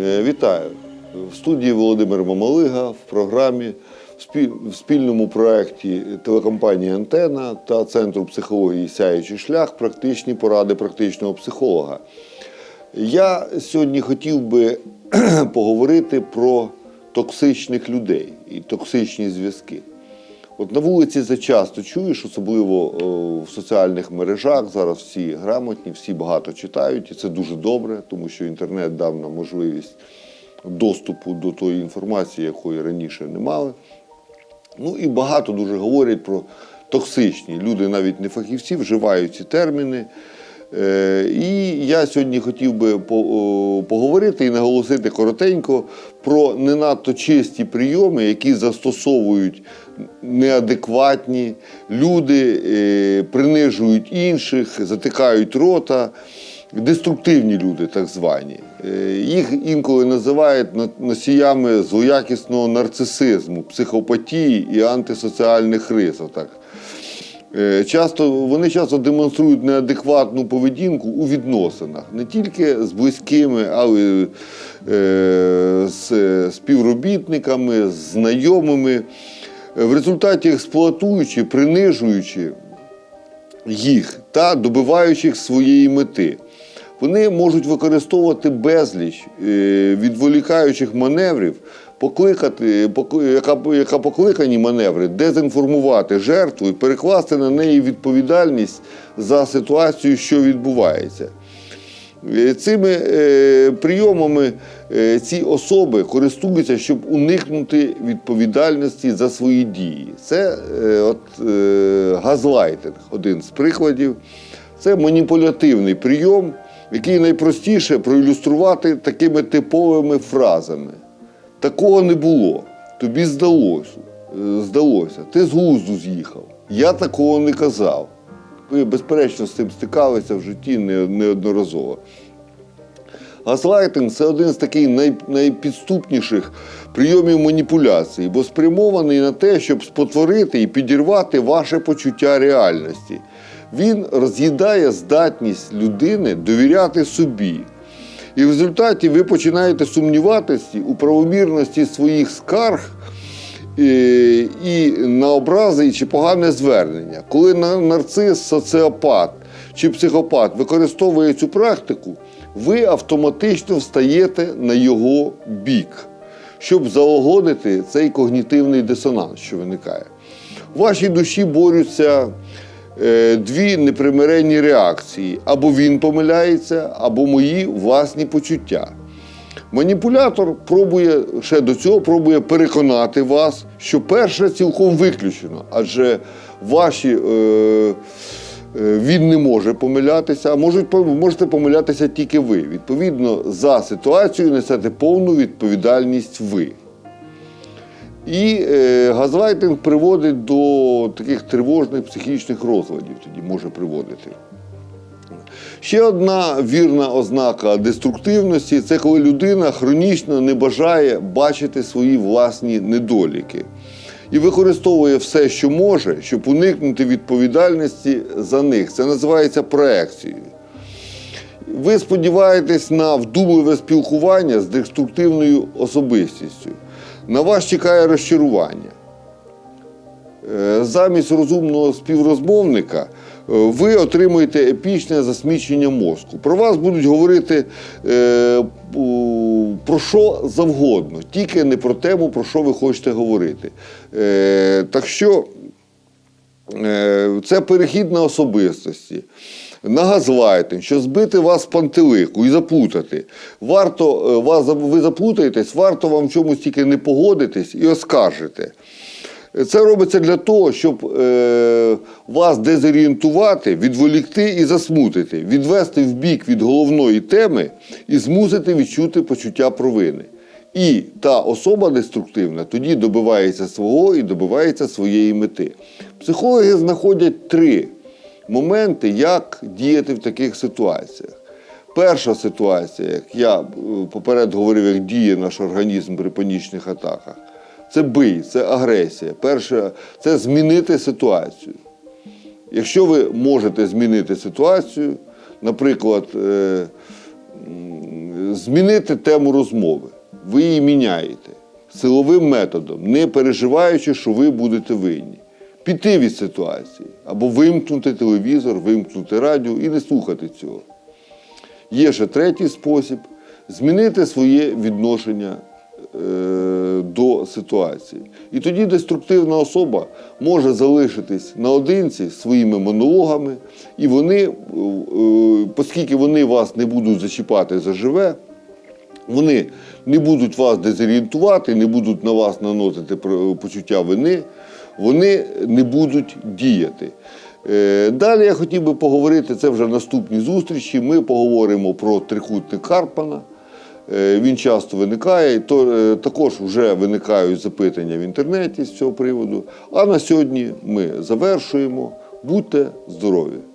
Вітаю в студії Володимир Мамалига в програмі в спільному проєкті телекомпанії Антена та Центру психології Сяючий шлях практичні поради практичного психолога. Я сьогодні хотів би поговорити про токсичних людей і токсичні зв'язки. От на вулиці це часто чуєш, особливо о, в соціальних мережах. Зараз всі грамотні, всі багато читають, і це дуже добре, тому що інтернет дав нам можливість доступу до тої інформації, якої раніше не мали. Ну і багато дуже говорять про токсичні. Люди навіть не фахівці вживають ці терміни. Е, І я сьогодні хотів би по- поговорити і наголосити коротенько про не надто чисті прийоми, які застосовують неадекватні люди, е, принижують інших, затикають рота. Деструктивні люди, так звані. Е, Їх інколи називають на- носіями злоякісного нарцисизму, психопатії і антисоціальних рис. Отак. Е, Часто, вони часто демонструють неадекватну поведінку у відносинах, не тільки з близькими, але е, з співробітниками, з знайомими. В результаті експлуатуючи, принижуючи їх та добиваючих своєї мети. Вони можуть використовувати безліч е, відволікаючих маневрів, покликати, яка, яка покликані маневри дезінформувати жертву і перекласти на неї відповідальність за ситуацію, що відбувається. Е, Цими е, прийомами е, ці особи користуються, щоб уникнути відповідальності за свої дії. Це от, газлайтинг, один з прикладів. Це маніпулятивний прийом, який найпростіше проілюструвати такими типовими фразами. Такого не було. Тобі здалося. е, здалося. Ти з глузду з'їхав. Я такого не казав. Ви, безперечно, з цим стикалися в житті неодноразово. Газлайтинг це один з таких най, найпідступніших прийомів маніпуляції, бо спрямований на те, щоб спотворити і підірвати ваше почуття реальності. Він роз'їдає здатність людини довіряти собі. І в результаті ви починаєте сумніватися у правомірності своїх скарг е, і на образи чи погане звернення. Коли на- нарцис, соціопат чи психопат використовує цю практику, ви автоматично встаєте на його бік, щоб залагодити цей когнітивний дисонанс, що виникає. В вашій душі борються дві непримиренні реакції: або він помиляється, або мої власні почуття. Маніпулятор пробує ще до цього пробує переконати вас, що перше цілком виключено, адже ваші е, е, він не може помилятися, а можуть можете помилятися тільки ви. Відповідно, за ситуацію несете повну відповідальність ви. І е, газлайтинг приводить до таких тривожних психічних розладів, тоді може приводити. Ще одна вірна ознака деструктивності це коли людина хронічно не бажає бачити свої власні недоліки і використовує все, що може, щоб уникнути відповідальності за них. Це називається проекцією. Ви сподіваєтесь на вдумливе спілкування з деструктивною особистістю. На вас чекає розчарування. Е, Замість розумного співрозмовника е, ви отримуєте епічне засмічення мозку. Про вас будуть говорити е, про що завгодно, тільки не про тему, про що ви хочете говорити. Е, так що е, це перехід на особистості. На газлайтинг, що збити вас з пантелику і заплутати. Варто е, вас ви заплутаєтесь, варто вам в чомусь тільки не погодитись і оскаржите. Це робиться для того, щоб е, вас дезорієнтувати, відволікти і засмутити, відвести в бік від головної теми і змусити відчути почуття провини. І та особа деструктивна тоді добивається свого і добивається своєї мети. Психологи знаходять три моменти, як діяти в таких ситуаціях. Перша ситуація, як я е, поперед говорив, як діє наш організм при панічних атаках, це бий, це агресія. Перше це змінити ситуацію. Якщо ви можете змінити ситуацію, наприклад, е, змінити тему розмови. ви її міняєте силовим методом, не переживаючи, що ви будете винні. Піти від ситуації або вимкнути телевізор, вимкнути радіо і не слухати цього. Є ще третій спосіб змінити своє відношення е, до ситуації. І тоді деструктивна особа може залишитись наодинці своїми монологами, і вони, е, оскільки вони вас не будуть зачіпати заживе, вони не будуть вас дезорієнтувати, не будуть на вас наносити почуття вини, вони не будуть діяти. Е, Далі я хотів би поговорити, це вже наступні зустрічі. Ми поговоримо про трикутник Карпана. Е, Він часто виникає, то е, також вже виникають запитання в інтернеті з цього приводу. А на сьогодні ми завершуємо. Будьте здорові!